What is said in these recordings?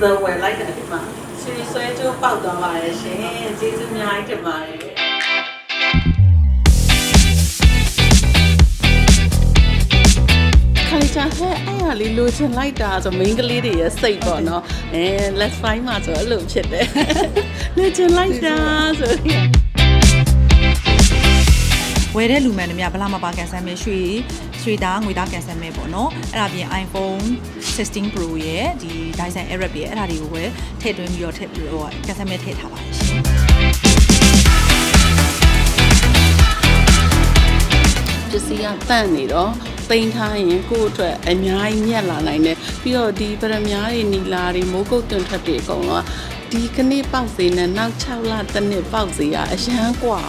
ဇဝယ်လိုက်တာဒီမှာရွှေဆွဲကျိုးပေါက်သွားပါရဲ့ရှင်ကျေးဇူးအများကြီးတင်ပါတယ်ခိုင်ချာဟဲ့အဲ့ဟာလေးလိုချင်လိုက်တာဆိုမိန်းကလေးတွေရဲ့စိတ်ပေါ့နော်အဲ let's find မှာဆိုအဲ့လိုဖြစ်တယ်လိုချင်လိုက်တာဆိုရင်ဝယ်တဲ့လူမှန်တွေများဘလာမပါကန်ဆယ်မဲရွှေရွှေသားငွေသားကန်ဆယ်မဲပေါ့နော်အဲ့ဒါပြင် iPhone 16 Pro ရဲ့ဒီ Dyson Airwrap ရဲ့အဲ့ဒါတွေကိုပဲထည့်သွင်းပြီးတော့ထည့်ဟိုကန်ဆယ်မဲထည့်ထားပါတယ်ရှင် ပစ္စည်းကတန့်နေတော့သိမ်းထားရင်ကိုယ့်အတွက်အများကြီးမြတ်လာနိုင်တယ်ပြီးတော့ဒီပရမများတွေနီလာတွေမိုးကုတ်တွင်ထွက်တွေအကုန်လုံးကဒီကနေ့ပေါက်စေနဲ့နောက်6လတစ်နှစ်ပေါက်စေရအရန်กว่า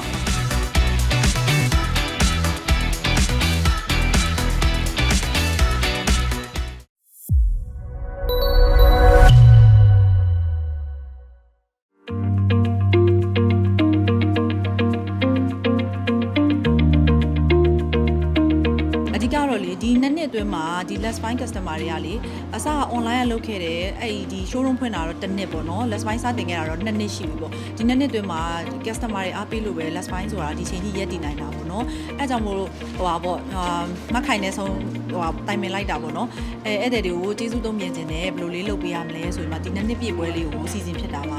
မှာဒီ less fine customer တွေကလေအစက online ကလုပ်ခဲ့တယ်အဲ့ဒီ showroom ဖွင့်တာတော့တစ်နှစ်ပေါ့နော် less fine စတင်ခဲ့တာတော့နှစ်နှစ်ရှိပြီပေါ့ဒီနှစ်နှစ်အတွင်းမှာ customer တွေအားပေးလို့ပဲ less fine ဆိုတာဒီချိန်ထိရက်တည်နိုင်တာပေါ့နော်အဲကြောင့်မို့လို့ဟိုပါပေါ့အာမက်ခိုင်နဲ့ဆုံးဟိုပါတိုင်ပင်လိုက်တာပေါ့နော်အဲအဲ့တဲ့တွေကိုကျေးဇူးသုံးပြင်ခြင်းနဲ့ဘယ်လိုလေးလုပ်ပေးရမလဲဆိုရင်မှဒီနှစ်နှစ်ပြည့်ပွဲလေးကိုစီစဉ်ဖြစ်တာပါ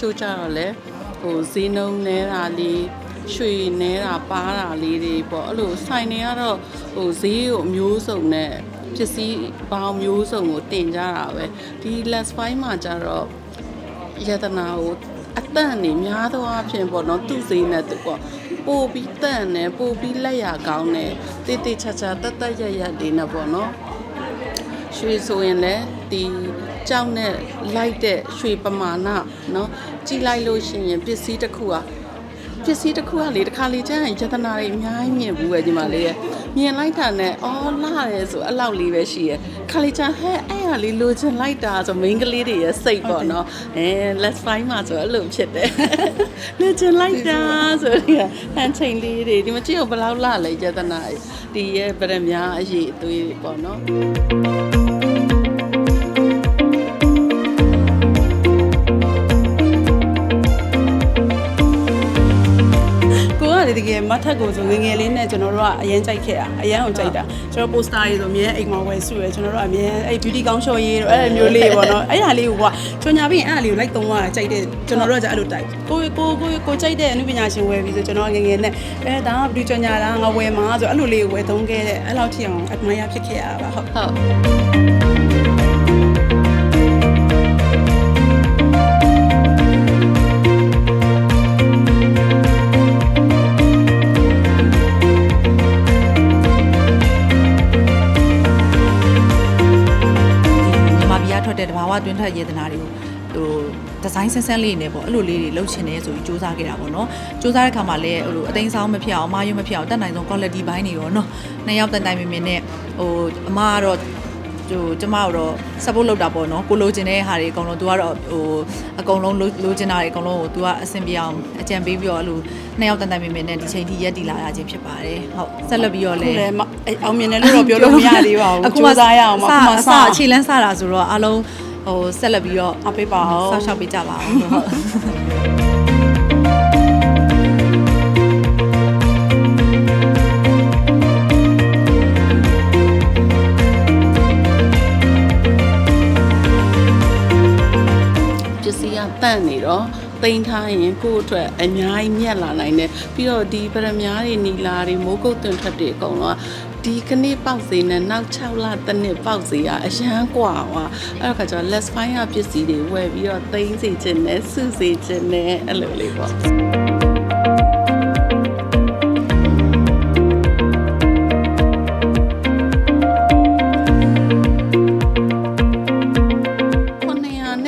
ချို့ကြတော့လေဟိုဈေးနှုန်းနဲတာလေးရွှေနဲတာပါတာလေးတွေပေါ့အဲ့လိုဆိုင်တွေကတော့ဟိုဈေးကိုအမျိုးစုံနဲ့ပစ္စည်းပေါင်းမျိုးစုံကိုတင်ကြတာပဲဒီ less fine မှာကြတော့ယတနာကိုအတန့်နေများသောအားဖြင့်ပေါ့နော်သူ့ဈေးနဲ့သူပေါ့ပို့ပြီးတန့်နေပို့ပြီးလက်ရကောင်းနေတိတိချာချာတတ်တတ်ရရလေးနဲ့ပေါ့နော် ရွှေဆိုရင်လည်းဒီကြောက်နဲ့လိုက်တဲ့ရွှေပမာဏเนาะ ကြည်လိုက်လို့ရှိရင်ပစ္စည်းတစ်ခုอ่ะပစ္စည်းတစ်ခုကလေတစ်ခါလေကျရင်ယတနာတွေအများကြီးမြင်ဘူးပဲဒီမှာလေးရဲ့မြင်လိုက်တာနဲ့အော်လာတယ်ဆိုအဲ့လောက်လေးပဲရှိရဲ့ခါလေကျဟဲ့အဲ့ဟာလေးလိုချင်လိုက်တာဆိုမိန်းကလေးတွေရဲ့စိတ်ပေါ့နော်အဲ let's find မှာဆိုအဲ့လိုဖြစ်တယ်လိုချင်လိုက်တာဆိုတော့ဟန်ချိန်လေးတွေဒီမကြည့်ဘယ်လောက်လာလဲယတနာဒီရဲ့ဗရမများအရေးအသွေးပေါ့နော် ကိုကလေတကယ်မတ်ထက်ကိုဆိုငယ်ငယ်လေးနဲ့ကျွန်တော်တို့ကအရင်ကြိုက်ခဲ့တာအရင်အောင်ကြိုက်တာကျွန်တော်ပိုစတာတွေဆိုအမြဲအိမ်မှာဝယ်စုရယ်ကျွန်တော်တို့အမြဲအဲ့ beauty ကောင်းရှော့ရေးတော့အဲ့လိုမျိုးလေးပေါ့နော်အဲ့ဟာလေးကိုကချွန်ညာပြီးရင်အဲ့ဟာလေးကိုလိုက်သုံးရတာကြိုက်တဲ့ကျွန်တော်တို့ကじゃအဲ့လိုတိုက်ကိုကိုကိုကိုကြိုက်တဲ့အမှုပညာရှင်ဝယ်ပြီးဆိုကျွန်တော်ငယ်ငယ်နဲ့အဲဒါက beauty ချွန်ညာလားငါဝယ်မှာဆိုအဲ့လိုလေးကိုဝယ်သုံးခဲ့တဲ့အဲ့လောက်ထိအောင်အမှန်ရဖြစ်ခဲ့ရတာပါဟုတ်ဟုတ် ဝတွင်းထွက်ရေတနာတွေကိုဟိုဒီဇိုင်းဆန်းဆန်းလေးနေပေါ့အဲ့လိုလေးတွေလှုပ်ချင်တယ်ဆိုပြီးစူးစမ်းခဲ့တာပေါ့နော်စူးစမ်းတဲ့ခါမှာလည်းဟိုအသိမ်းဆောင်မဖြစ်အောင်အမားရွမဖြစ်အောင်တက်နိုင်ဆုံး quality ဘိုင်းတွေရောနော်နှစ်ယောက်တန်တိုင်မြင်မြင်နဲ့ဟိုအမားကတော့ဟိုကျမတို့တော့ support လုပ်တာပေါ့နော်ကိုလိုချင်တဲ့ဟာတွေအကုန်လုံး तू ကတော့ဟိုအကုန်လုံးလိုချင်တာတွေအကုန်လုံးကို तू ကအဆင်ပြေအောင်အကြံပေးပြီးတော့အဲ့လိုနှစ်ယောက်တန်တိုင်မြင်မြင်နဲ့ဒီချိန်ထိရက်တည်လာရခြင်းဖြစ်ပါတယ်ဟုတ်ဆက်လက်ပြီးတော့ခုလည်းလည်းမအဲ့အောင်မြင်တယ်လို့တော့ပြောလို့မရသေးပါဘူးအခုစူးစမ်းရအောင်ပါစအခုမှအစစအခြေလန်းစတာဆိုတော့အားလုံး ဟိုဆက်လက်ပြီးတော့အပေးပါအောင်ဆောက်ရှောက်ပေးကြပါအောင်ဟုတ်ပစ္စည်းကတန့်နေတော့သိမ်းထားရင်ကိုယ့်အတွက်အများကြီးမြတ်လာနိုင်တယ်ပြီးတော့ဒီပရမများတွေနီလာတွေမိုးကုတ်တွင်ထွက်တွေအကုန်လုံးက ဒီကနေ့ပေါက်စေနဲ့နောက်6လတစ်နှစ်ပေါက်စေရအရန်กว่าွာအဲ့တော့ခါကျတော့ less fine ရပစ္စည်းတွေဝယ်ပြီးတော့သိမ်းစေခြင်းနဲ့စုစေခြင်းနဲ့အဲ့လိုလေးပေါ့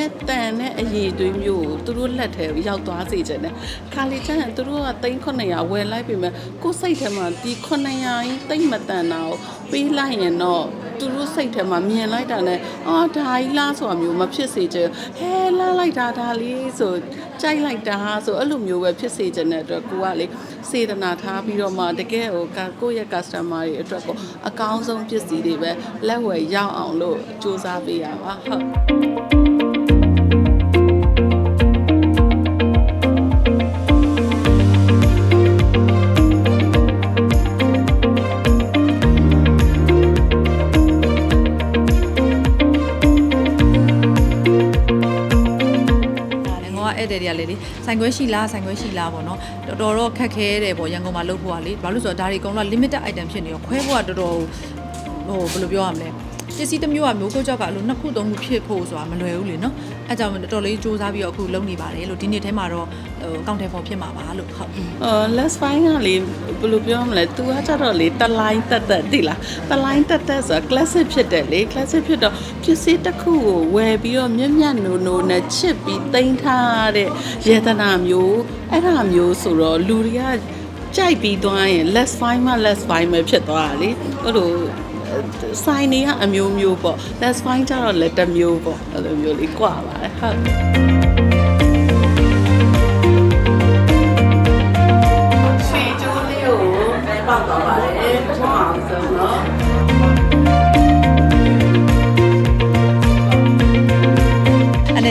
နဲ့တန်တဲ့အရေးသွေးမျိုးကိုက်ထဲကိုရောက်သွားစေချင်တယ်ခါလီကျရင်သူတို့ကသိန်း900ဝယ်လိုက်ပြီမဲ့ကိုယ်စိတ်ထဲမှာဒီ900ကြီးသိမ့်မတန်တာကိုပေးလိုက်ရင်တော့သူတို့စိတ်ထဲမှာမြင်လိုက်တာနဲ့အော်ဒါကြီးလားဆိုတာမျိုးမဖြစ်စေချင်ဟဲလာလိုက်တာဒါလေးဆိုကြိုက်လိုက်တာဆိုအဲ့လိုမျိုးပဲဖြစ်စေချင်တဲ့အတွက်ကိုကလေစေတနာထားပြီးတော့မှတကယ်ဟိုကကိုယ့်ရဲ့ customer တွေအတွက်ကိုအကောင်းဆုံးပစ္စည်းတွေပဲလက်ဝယ်ရောက်အောင်လို့စူးစမ်းပေးရပါဟုတ် ဆိုင်ခွဲရှိလားဆိုင်ခွဲရှိလားပေါ့နော်တော်တော်တော့ခက်ခဲတယ်ပေါ့ရန်ကုန်မှာလုပ်ဖို့ကလေဘာလို့လဲဆိုတော့ဒါတွေအကုန်လုံး limited item ဖြစ်နေရောခွဲဖို့ကတော်တော်ဟိုဘယ်လိုပြောရမလဲ ပစ္စည်းတစ်မျိုးကမျိုးကိုကြောက်ကအဲ့လိုနှစ်ခုသုံးခုဖြစ်ဖို့ဆိုတာမလွယ်ဘူးလေနော်အဲကြောင့်တော်တော်လေးစူးစမ်းပြီးတော့အခုလုပ်နေပါတယ်လို့ဒီနေ့ထဲမှာတော့ဟို counter form ဖြစ်မှာပါလို့ဟုတ်အော် less fine ကလေဘယ်လိုပြောမလဲ तू ကကြတော့လေတလိုင်းတက်တက်တိလားတလိုင်းတက်တက်ဆိုတာ classic ဖြစ်တယ်လေ classic ဖြစ်တော့ပစ္စည်းတစ်ခုကိုဝယ်ပြီးတော့မြက်မြက်နိုးနိုးနဲ့ချစ်ပြီးတင်ထားတဲ့ယေတနာမျိုးအဲ့ဒါမျိုးဆိုတော့လူတွေကကြိုက်ပြီးသွားရင် less fine မှ less fine ပဲဖြစ်သွားတာလေအဲ့လို ဆိုင်နေကအမျိုးမျိုးပေါ့ less fine ကြတော့လည်းတစ်မျိုးပေါ့အဲ့လိုမျိုးလေးကွာပါတယ်ဟုတ်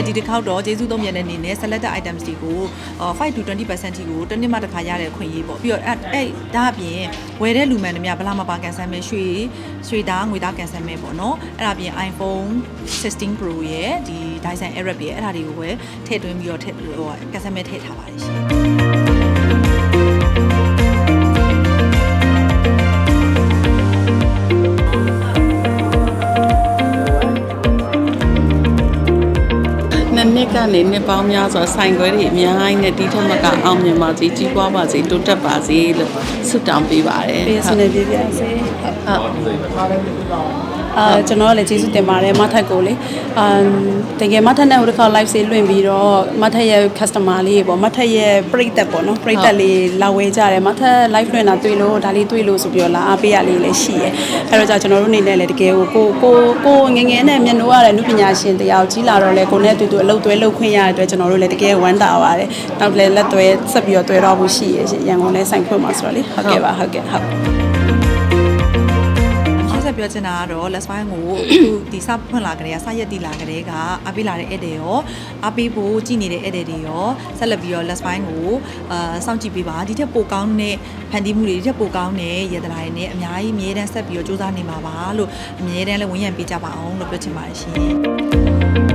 ဒီတစ်ခေါက်တော့ကျေးဇူးသုံးမြတ်တဲ့အနေနဲ့ selected items တွေကို5 to 20%ထိကိုတစ်နှစ်မှတစ်ခါရတဲ့ခွင့်ရေးပေါ့ပြီးတော့အဲ့အဲ့ဒါအပြင်ဝယ်တဲ့လူမှန်တွေများဘလားမပါကန်ဆယ်မဲ့ရွှေရွှေသားငွေသားကန်ဆယ်မဲ့ပေါ့နော်အဲ့ဒါအပြင် iPhone 16 Pro ရဲ့ဒီ Dyson Airwrap ရဲ့အဲ့ဒါတွေကိုပဲထည့်သွင်းပြီးတော့ထည့်ဟိုကန်ဆယ်မဲ့ထည့်ထားပါတယ်ရှင် ကနေနှစ်ပေါင်းများစွာဆိုင်ခွဲတွေအများကြီးနဲ့ဒီထက်မကအောင်မြင်ပါစေကြီးပွားပါစေတိုးတက်ပါစေလို့ဆုတောင်းပေးပါတယ်ပေးစနေပြပြစေဟုတ်ဟုတ် အာကျွန်တော်ကလည်းကျေးဇူးတင်ပါတယ်မထက်ကိုလေအာတကယ်မထက်နဲ့ဟိုတစ်ခါ live ဆေးလွှင့်ပြီးတော့မထက်ရဲ့ customer လေးပေါ့မထက်ရဲ့ပရိသတ်ပေါ့နော်ပရိသတ်လေးလာဝဲကြတယ်မထက် live လွှင့်တာတွေ့လို့ဒါလေးတွေ့လို့ဆိုပြီးတော့လာအားပေးရလေးလည်းရှိရဲအဲ့တော့じゃကျွန်တော်တို့အနေနဲ့လည်းတကယ်ကိုကိုကိုကိုငယ်ငယ်နဲ့မျက်နှာရတဲ့နုပညာရှင်တယောက်ကြီးလာတော့လေကိုနဲ့အတူတူအလုပ်သွဲလုပ်ခွင့်ရတဲ့အတွက်ကျွန်တော်တို့လည်းတကယ်ဝမ်းသာပါတယ်နောက်လည်းလက်သွဲဆက်ပြီးတော့သွဲတော့ဖို့ရှိရဲရှင်ရန်ကုန်လည်းဆိုင်ခွင့်မှာဆိုတော့လေဟုတ်ကဲ့ပါဟုတ်ကဲ့ဟုတ်နောက် ဆက်ပြောချင်တာကတော့ let's find ကိုအခုဒီစဖွင့်လာကြတဲ့စရက်တီလာကြတဲ့ကအပေးလာတဲ့ဧည့်သည်ရောအပေးဖို့ကြည်နေတဲ့ဧည့်သည်တွေရောဆက်လက်ပြီးတော့ let's find ကိုအာစောင့်ကြည့်ပေးပါဒီထက်ပိုကောင်းတဲ့ဖန်တီးမှုတွေဒီထက်ပိုကောင်းတဲ့ရတနာတွေနဲ့အများကြီးအမြဲတမ်းဆက်ပြီးတော့စူးစမ်းနေမှာပါလို့အမြဲတမ်းလည်းဝန်ရံပေးကြပါအောင်လို့ပြောချင်ပါတယ်ရှင်